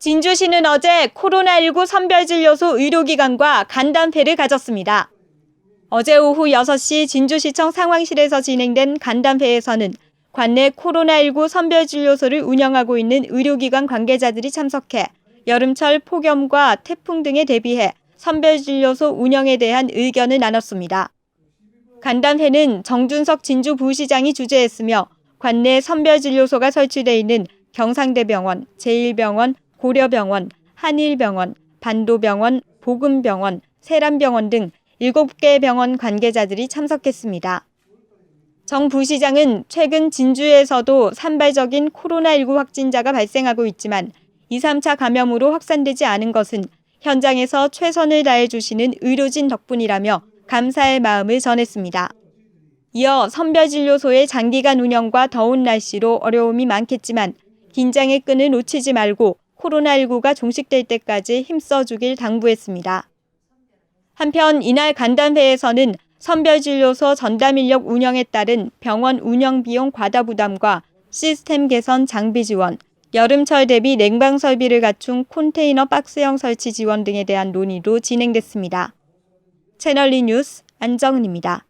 진주시는 어제 코로나19 선별진료소 의료기관과 간담회를 가졌습니다. 어제 오후 6시 진주시청 상황실에서 진행된 간담회에서는 관내 코로나19 선별진료소를 운영하고 있는 의료기관 관계자들이 참석해 여름철 폭염과 태풍 등에 대비해 선별진료소 운영에 대한 의견을 나눴습니다. 간담회는 정준석 진주부시장이 주재했으며 관내 선별진료소가 설치돼 있는 경상대병원, 제1병원, 고려병원, 한일병원, 반도병원, 보금병원, 세란병원 등 7개 병원 관계자들이 참석했습니다. 정 부시장은 최근 진주에서도 산발적인 코로나19 확진자가 발생하고 있지만 2, 3차 감염으로 확산되지 않은 것은 현장에서 최선을 다해 주시는 의료진 덕분이라며 감사의 마음을 전했습니다. 이어 선별진료소의 장기간 운영과 더운 날씨로 어려움이 많겠지만 긴장의 끈을 놓치지 말고 코로나19가 종식될 때까지 힘써주길 당부했습니다. 한편 이날 간담회에서는 선별진료소 전담 인력 운영에 따른 병원 운영 비용 과다 부담과 시스템 개선 장비 지원, 여름철 대비 냉방 설비를 갖춘 콘테이너 박스형 설치 지원 등에 대한 논의도 진행됐습니다. 채널리 뉴스 안정은입니다.